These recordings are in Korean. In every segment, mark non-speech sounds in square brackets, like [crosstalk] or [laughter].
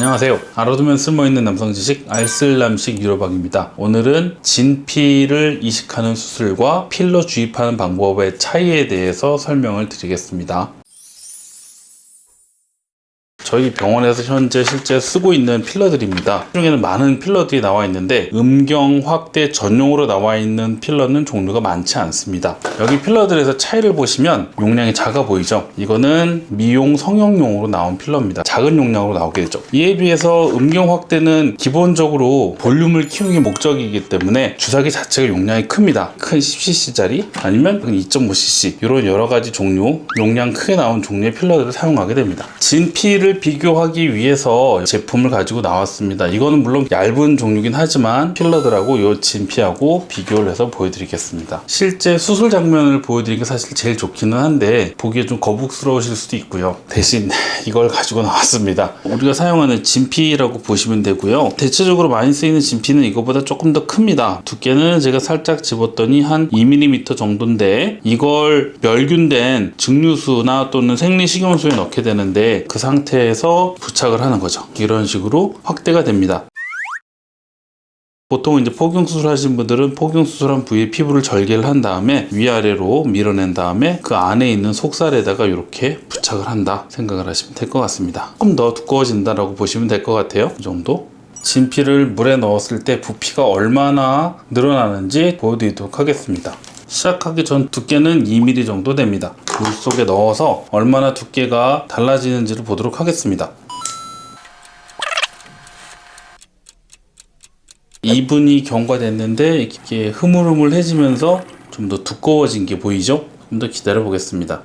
안녕하세요. 알아두면 쓸모있는 남성 지식 알쓸남식 유로박입니다. 오늘은 진피를 이식하는 수술과 필러 주입하는 방법의 차이에 대해서 설명을 드리겠습니다. 저희 병원에서 현재 실제 쓰고 있는 필러들입니다. 그 중에는 많은 필러들이 나와 있는데 음경 확대 전용으로 나와 있는 필러는 종류가 많지 않습니다. 여기 필러들에서 차이를 보시면 용량이 작아 보이죠? 이거는 미용 성형용으로 나온 필러입니다. 작은 용량으로 나오게 되죠. 이에 비해서 음경 확대는 기본적으로 볼륨을 키우는 게 목적이기 때문에 주사기 자체가 용량이 큽니다. 큰 10cc짜리 아니면 2.5cc 이런 여러 가지 종류 용량 크게 나온 종류의 필러들을 사용하게 됩니다. 진피를 비교하기 위해서 제품을 가지고 나왔습니다. 이거는 물론 얇은 종류긴 하지만 필러들하고 이 진피하고 비교를 해서 보여드리겠습니다. 실제 수술 장면을 보여드리는 게 사실 제일 좋기는 한데 보기에 좀 거북스러우실 수도 있고요. 대신 [laughs] 이걸 가지고 나왔습니다. 우리가 사용하는 진피라고 보시면 되고요. 대체적으로 많이 쓰이는 진피는 이거보다 조금 더 큽니다. 두께는 제가 살짝 집었더니 한 2mm 정도인데 이걸 멸균된 증류수나 또는 생리식염수에 넣게 되는데 그 상태에 서 부착을 하는 거죠. 이런 식으로 확대가 됩니다. 보통 이제 포경 수술하신 분들은 포경 수술한 부위에 피부를 절개를 한 다음에 위아래로 밀어낸 다음에 그 안에 있는 속살에다가 이렇게 부착을 한다 생각을 하시면 될 것 같습니다. 조금 더 두꺼워진다라고 보시면 될 것 같아요. 이 정도. 진피를 물에 넣었을 때 부피가 얼마나 늘어나는지 보여드리도록 하겠습니다. 시작하기 전 두께는 2mm 정도 됩니다. 물 속에 넣어서 얼마나 두께가 달라지는지를 보도록 하겠습니다. 2분이 경과됐는데 이게 흐물흐물해지면서 좀 더 두꺼워진 게 보이죠? 좀 더 기다려 보겠습니다.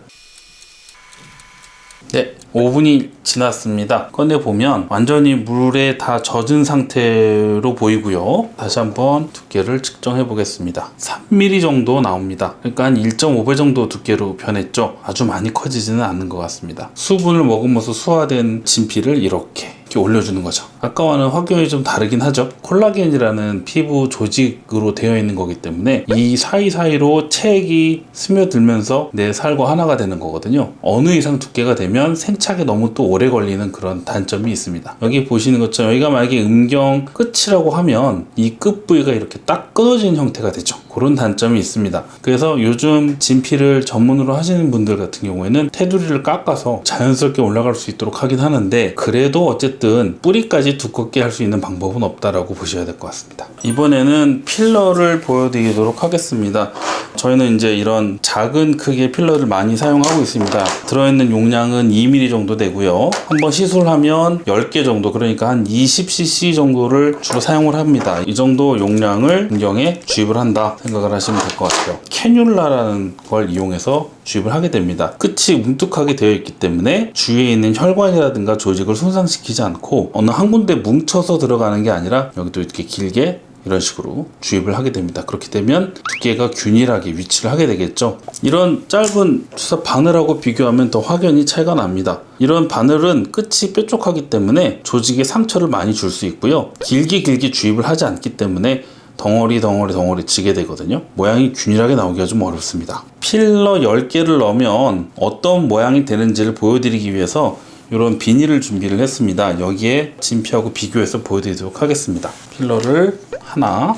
네, 5분이 지났습니다. 꺼내 보면 완전히 물에 다 젖은 상태로 보이고요. 다시 한번 두께를 측정해 보겠습니다. 3mm 정도 나옵니다. 그러니까 한 1.5배 정도 두께로 변했죠. 아주 많이 커지지는 않는 것 같습니다. 수분을 먹으면서 수화된 진피를 이렇게 이렇게 올려주는 거죠. 아까와는 확연히 좀 다르긴 하죠. 콜라겐이라는 피부 조직으로 되어 있는 거기 때문에 이 사이사이로 체액이 스며들면서 내 살과 하나가 되는 거거든요. 어느 이상 두께가 되면 생착에 너무 또 오래 걸리는 그런 단점이 있습니다. 여기 보시는 것처럼 여기가 만약에 음경 끝이라고 하면 이 끝 부위가 이렇게 딱 끊어지는 형태가 되죠. 그런 단점이 있습니다. 그래서 요즘 진피를 전문으로 하시는 분들 같은 경우에는 테두리를 깎아서 자연스럽게 올라갈 수 있도록 하긴 하는데 그래도 어쨌든 뿌리까지 두껍게 할 수 있는 방법은 없다라고 보셔야 될 것 같습니다. 이번에는 필러를 보여드리도록 하겠습니다. 저희는 이제 이런 작은 크기의 필러를 많이 사용하고 있습니다. 들어있는 용량은 2mm 정도 되고요. 한번 시술하면 10개 정도 그러니까 한 20cc 정도를 주로 사용을 합니다. 이 정도 용량을 음경에 주입을 한다 생각을 하시면 될 것 같아요. 캐뉼라라는 걸 이용해서 주입을 하게 됩니다. 끝이 뭉툭하게 되어 있기 때문에 주위에 있는 혈관이라든가 조직을 손상시키지 않고 어느 한 군데 뭉쳐서 들어가는 게 아니라 여기도 이렇게 길게 이런 식으로 주입을 하게 됩니다. 그렇게 되면 두께가 균일하게 위치를 하게 되겠죠. 이런 짧은 주사 바늘하고 비교하면 더 확연히 차이가 납니다. 이런 바늘은 끝이 뾰족하기 때문에 조직에 상처를 많이 줄 수 있고요. 길게 길게 주입을 하지 않기 때문에 덩어리 덩어리 덩어리 지게 되거든요. 모양이 균일하게 나오기가 좀 어렵습니다. 필러 10개를 넣으면 어떤 모양이 되는지를 보여드리기 위해서 이런 비닐을 준비를 했습니다. 여기에 진피하고 비교해서 보여드리도록 하겠습니다. 필러를 하나,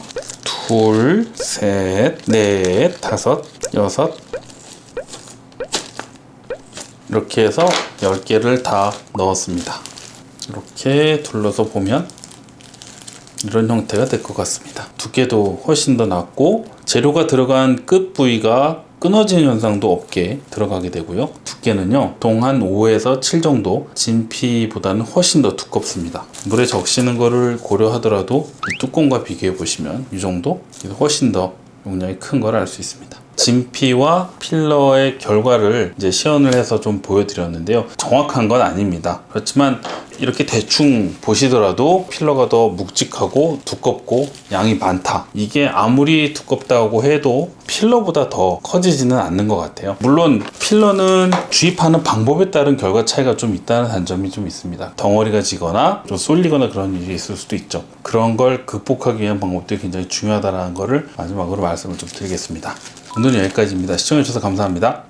둘, 셋, 넷, 다섯, 여섯 이렇게 해서 10개를 다 넣었습니다. 이렇게 둘러서 보면 이런 형태가 될 것 같습니다. 두께도 훨씬 더 낮고 재료가 들어간 끝 부위가 끊어지는 현상도 없게 들어가게 되고요. 두께는요, 동한 5에서 7 정도 진피보다는 훨씬 더 두껍습니다. 물에 적시는 거를 고려하더라도 이 뚜껑과 비교해 보시면 이 정도 훨씬 더 용량이 큰 걸 알 수 있습니다. 진피와 필러의 결과를 이제 시연을 해서 좀 보여드렸는데요. 정확한 건 아닙니다. 그렇지만 이렇게 대충 보시더라도 필러가 더 묵직하고 두껍고 양이 많다. 이게 아무리 두껍다고 해도 필러보다 더 커지지는 않는 것 같아요. 물론 필러는 주입하는 방법에 따른 결과 차이가 좀 있다는 단점이 좀 있습니다. 덩어리가 지거나 좀 쏠리거나 그런 일이 있을 수도 있죠. 그런 걸 극복하기 위한 방법들이 굉장히 중요하다는 거를 마지막으로 말씀을 좀 드리겠습니다. 오늘은 여기까지입니다. 시청해주셔서 감사합니다.